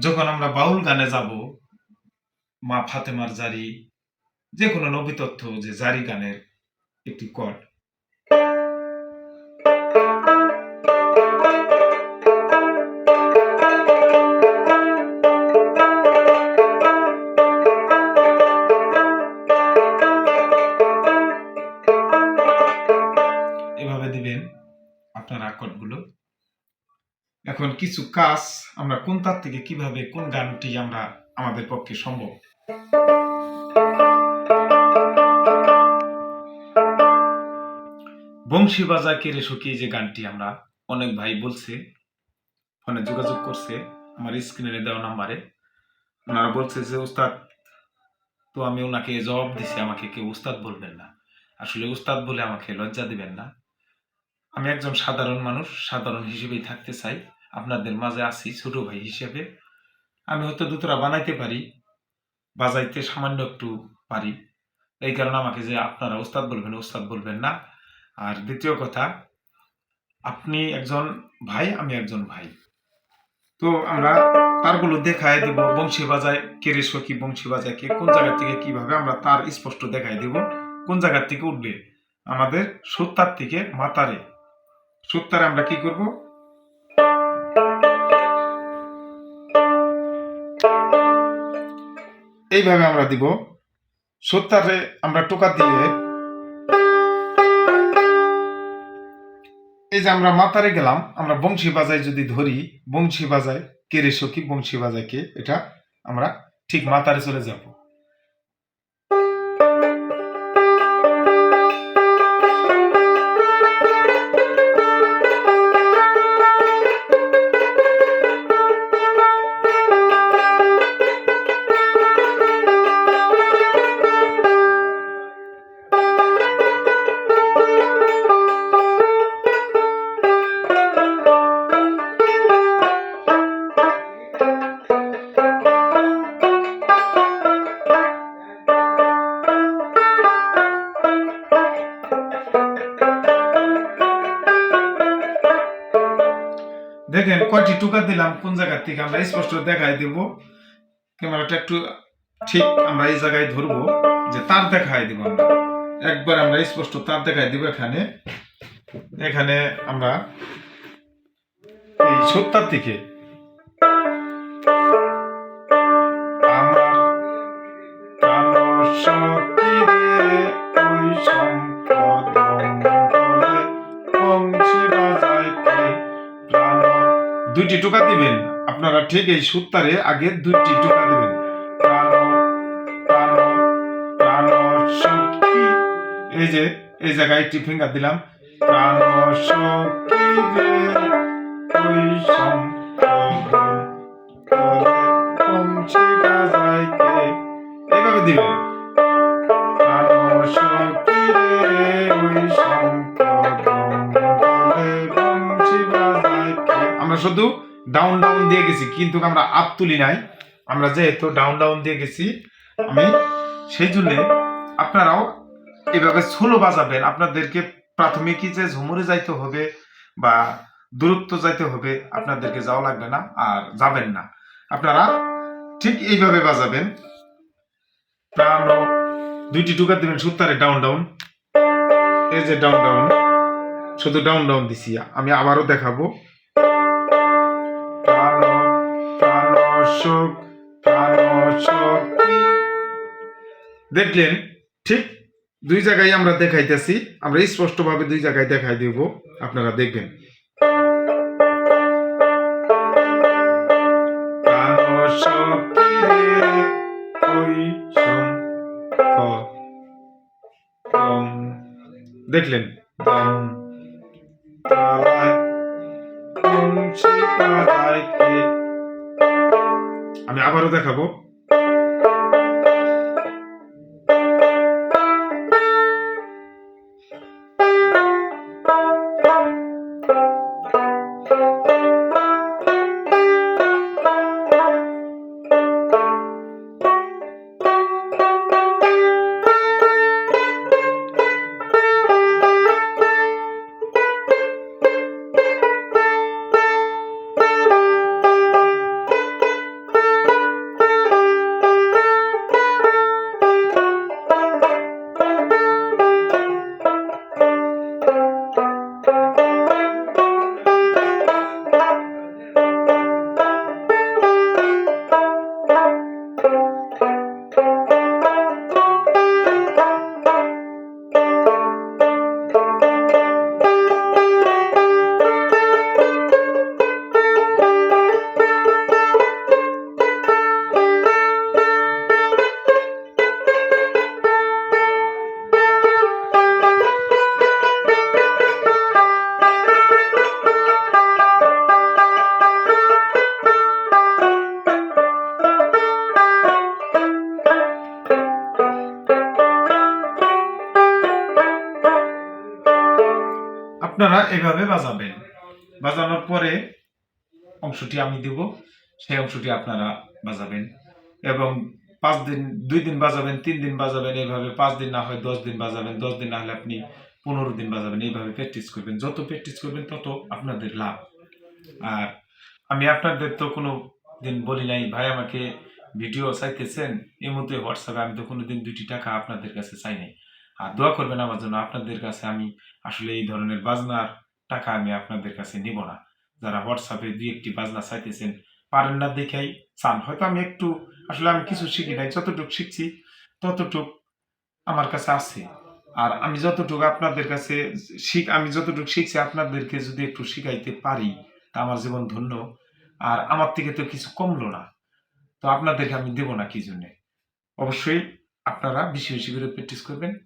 যখন আমরা বাউল গানে যাব, মা ফাতেমার জারি যে কোনো নবী তথ্য যে জারি গানের একটি কর্ড এভাবে দিবেন আপনার আকটগুলো এখন কিছু কাজ আমরা কোন তার থেকে কীভাবে কোন গানটি আমরা আমাদের পক্ষে সম্ভব? বংশী বাজা কেড়ে শুকিয়ে যে গানটি আমরা অনেক ভাই বলছে, ফোনে যোগাযোগ করছে, আমার স্ক্রিনে দেওয়া নাম্বারে ওনারা বলছে যে উস্তাদ তো আমি ওনাকে জবাব দিছি, আমাকে কেউ উস্তাদ বলবেন না। আসলে উস্তাদ বলে আমাকে লজ্জা দিবেন না। আমি একজন সাধারণ মানুষ, সাধারণ হিসেবেই থাকতে চাই। আপনাদের মাঝে আছি ছোট ভাই হিসেবে। আমি হয়তো দুতরা বানাইতে পারি, বাজাইতে সামান্য একটু পারি। এই কারণে আমাকে যে আপনারা ওস্তাদ বলবেন ওস্তাদ বলবেন না। আর দ্বিতীয় কথা, আপনি একজন ভাই, আমি একজন ভাই। তো আমরা তারগুলো দেখায় দেব বংশী বাজায় কেরে সখী বংশী বাজায় কে, কোন জায়গা থেকে কীভাবে আমরা তার স্পষ্ট দেখায় দেব, কোন জায়গার থেকে উঠবে? আমাদের সত্তার থেকে মাতারে। সত্তারে আমরা কি করব? এইভাবে আমরা দিব। সত্তারে আমরা টোকা দিয়ে এই যে আমরা মাতারে গেলাম, আমরা বংশী বাজায় যদি ধরি, বংশী বাজায় কেরে সখী, বংশী বাজায় কে, এটা আমরা ঠিক মাতারে চলে যাব। দেখেন কয়টি টুকা দিলাম, কোন জায়গা থেকে আমরা স্পষ্ট দেখাই দেব। ক্যামেরাটা একটু ঠিক আমরা এই জায়গায় ধরবো, যে তার দেখাই দেব আমরা। একবার আমরা স্পষ্ট তার দেখাই দেব এখানে। এখানে আমরা এই সত্তার থেকে আমার দুইটি টোকা দিবেন। আপনারা ঠিক এই সূত্রারে আগে দুইটি টোকা দিবেন। এই যে, এই জায়গায় একটি ফিঙ্গার দিলাম। প্রাণ এইভাবে দিবেন। শুধু ডাউন ডাউন দিয়ে গেছি, কিন্তু আমরা আপ তুলি নাই। আমরা যেহেতু ডাউন ডাউন দিয়ে গেছি, আমি সেই জন্য আপনারাও এভাবে সোলো বাজাবেন। আপনাদেরকে প্রাথমিকই যে ঝুমুরে যাইতে হবে বা দূরত্ব যাইতে হবে, আপনাদেরকে যাওয়া লাগবে না আর যাবেন না। আপনারা ঠিক এইভাবে বাজাবেন। প্রাণ দুইটি টুকা দিবেন, সুতারে ডাউন ডাউন এই যে ডাউন ডাউন শুধু ডাউন ডাউন দিছি। আমি আবারও দেখাবো। দেখলেন, ঠিক দুই জায়গায় আমরা দেখাইতেছি, আমরা স্পষ্টভাবে দুই জায়গায় দেখাই দেব, আপনারা দেখবেন। দেখলেন, দম বাজাইতে। আমি আবারও দেখাবো আপনারা এভাবে বাজাবেন। বাজানোর পরে অংশটি আমি দেব, সেই অংশটি আপনারা বাজাবেন। এবং পাঁচ দিন, দুই দিন বাজাবেন, তিন দিন বাজাবেন, এইভাবে পাঁচ দিন না হয় দশ দিন বাজাবেন, দশ দিন না হলে আপনি পনেরো দিন বাজাবেন, এইভাবে প্র্যাকটিস করবেন। যত প্র্যাকটিস করবেন, তত আপনাদের লাভ। আর আমি আপনাদের তো কোনো দিন বলি নাই, ভাই আমাকে ভিডিও চাইতেছেন, এই মধ্যে হোয়াটসঅ্যাপে আমি তো কোনো দিন দুইটি টাকা আপনাদের কাছে চাই নাই। আর দোয়া করবেন আমার জন্য, আপনাদের কাছে আমি আসলে এই ধরনের বাজনার টাকা আমি আপনাদের কাছে নিব না। যারা হোয়াটসঅ্যাপে দুই একটি বাজনা চাইতেছেন, পারেন না দেখাই, চান। হয়তো আমি একটু, আসলে আমি কিছু শিখি নাই, যতটুকু শিখছি, ততটুক আমার কাছে আছে। আর আমি যতটুকু আপনাদের কাছে শিখ আমি যতটুকু শিখছি, আপনাদেরকে যদি একটু শিখাইতে পারি, তা আমার জীবন ধন্য। আর আমার থেকে তো কিছু কমলো না। তো আপনাদেরকে আমি দেবো না কি জন্যে? অবশ্যই আপনারা বেশি বেশি করে প্র্যাকটিস করবেন।